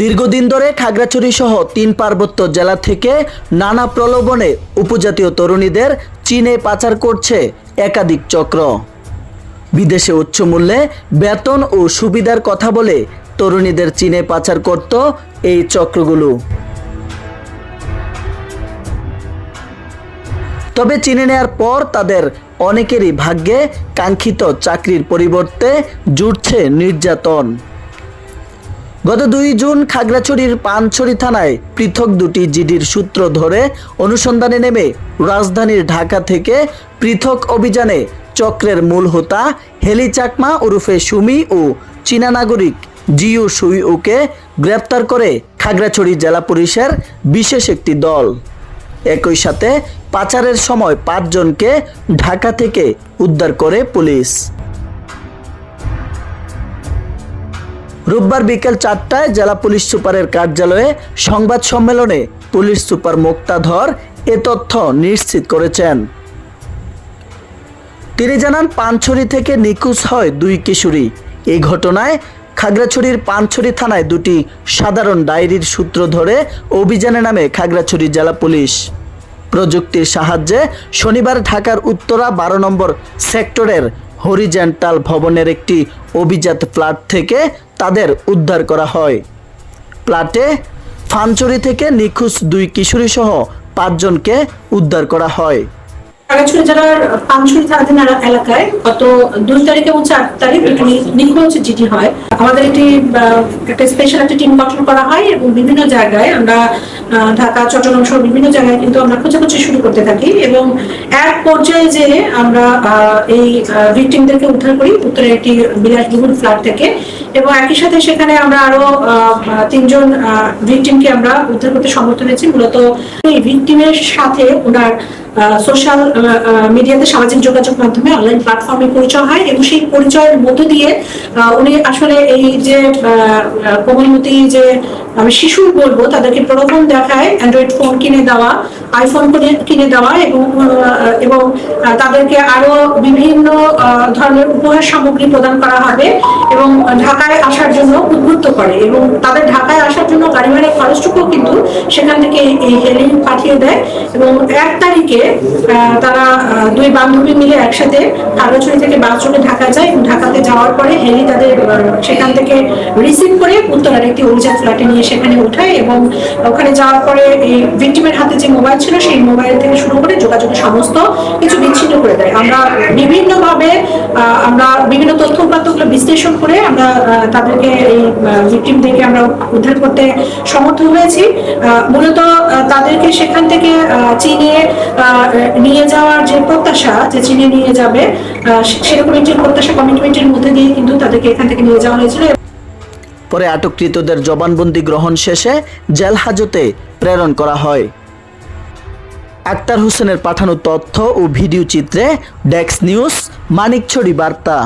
দীর্ঘদিন ধরে খাগড়াছড়ি সহ তিন পার্বত্য জেলা থেকে নানা প্রলোভনে উপজাতীয় তরুণীদের চীনে পাচার করছে একাধিক চক্র। বিদেশে উচ্চ মূল্যে বেতন ও সুবিধার কথা বলে তরুণীদের চীনে পাচার করত এই চক্রগুলো। তবে চিনে নেয়ার পর তাদের অনেকেরই ভাগ্যে কাঙ্ক্ষিত চাকরির পরিবর্তে জুটছে নির্যাতন। গত দুই জুন খাগড়াছড়ির পানছড়ি থানায় পৃথক দুটি জিডির সূত্র ধরে অনুসন্ধানে নেমে রাজধানীর ঢাকা থেকে পৃথক অভিযানে চক্রের মূল হোতা হেলি চাকমা ওরফে সুমি ও চীনা নাগরিক জিউ সুইউকে গ্রেপ্তার করে খাগড়াছড়ি জেলা পুলিশের বিশেষ একটি দল। একই সাথে পাচারের সময় পাঁচজনকে ঢাকা থেকে উদ্ধার করে পুলিশ। রোববার বিকেল চারটায় জেলা পুলিশ সুপারের কার্যালয়ে সংবাদ সম্মেলনে পুলিশ সুপার মুক্তাধর এ তথ্য নিশ্চিত করেছেন। তিনি জানান, পানছড়ি থেকে নিখোঁজ হয় দুই কিশোরী। এই ঘটনায় খাগড়াছড়ির পানছড়ি থানায় দুটি সাধারণ ডায়েরির সূত্র ধরে অভিযানে নামে খাগড়াছড়ি জেলা পুলিশ। প্রযুক্তির সাহায্যে শনিবার ঢাকার উত্তরা বারো নম্বর সেক্টরের হরিজেন্টাল ভবনের একটি অভিজাত ফ্ল্যাট থেকে তাদের উদ্ধার করা হয়। প্লাটে ফানচুরি থেকে নিখোঁজ দুই কিশোরীসহ পাঁচজনকে উদ্ধার করা হয়। খাগড়াছড়ি জেলার পানছড়ি থানাধীন এলাকায় গত দুই তারিখ এবং চার তারিখ নিখোঁজ চিঠি হয়। আমাদের আহ, একটা স্পেশাল একটা টিম গঠন করা হয় এবং বিভিন্ন জায়গায় আমরা ঢাকা চট্টগ্রাম সহ বিভিন্ন জায়গায় কিন্তু আমরা খোঁজাখুঁজি শুরু করতে থাকি এবং এক পর্যায়ে যে আমরা এই ভিকটিমদেরকে উদ্ধার করি উত্তরের একটি বিলাসবহুল ফ্ল্যাট থেকে এবং একই সাথে সেখানে আমরা আরও তিনজন ভিকটিমকে আমরা উদ্ধার করতে সমর্থ হয়েছি। মূলত এই ভিকটিমের সাথে ওনার সোশ্যাল মিডিয়াতে সামাজিক যোগাযোগ মাধ্যমে অনলাইন প্ল্যাটফর্মে পরিচয় হয় এবং সেই পরিচয়ের মধ্য দিয়ে উনি আসলে এই যে কোমলমতি যে আমি শিশুর বলব, তাদেরকে প্রলোভন দেখায় অ্যান্ড্রয়েড ফোন কিনে দেওয়া আইফোন কিনে দেওয়া এবং এবং তাদেরকে আরও বিভিন্ন ধরনের উপহার সামগ্রী প্রদান করা হবে এবং ঢাকায় আসার জন্য উদ্বুদ্ধ করে এবং তাদের ঢাকায় আসার জন্য গাড়ি ভাড়া খরচটুকু কিন্তু সেখান থেকে এই হেলিং পাঠিয়ে দেয় এবং এক তারিখে তারা দুই বান্ধবী মিলে একসাথে খাগড়াছড়ি থেকে বাস চলে ঢাকা যায় এবং ঢাকাতে যাওয়ার পরে হেলি তাদের সেখান থেকে রিসিভ করে উত্তরার একটি অভিযান ফ্ল্যাটে নিয়ে সেখানে উঠায় এবং ওখানে যাওয়ার পরে এই ভিক্টিমের হাতে যে মোবাইল ছিল সেই মোবাইল থেকে শুরু করে যোগাযোগের সমস্ত কিছু বিচ্ছিন্ন করে দেয়। আমরা বিভিন্নভাবে আমরা বিভিন্ন তথ্য উপাত্তগুলো বিশ্লেষণ করে আমরা তাদেরকে এই ভিক্টিমদেরকে আমরা উদ্ধার করতে সমর্থ হয়েছি। মূলত তাদেরকে সেখান থেকে চীনে নিয়ে যাওয়ার যে প্রত্যাশা যে চীনে নিয়ে যাবে সেরকম একটি প্রত্যাশা কমিটমেন্টের মধ্যে দিয়ে কিন্তু তাদেরকে এখান থেকে নিয়ে যাওয়া হয়েছিল। পরে আটককৃতদের জবানবন্দি গ্রহণ শেষে জেল হাজতে প্রেরণ করা হয়। আক্তার হোসেনের পাঠানো তথ্য ও ভিডিও চিত্রে ডেক্স নিউজ মানিকছড়ি বার্তা।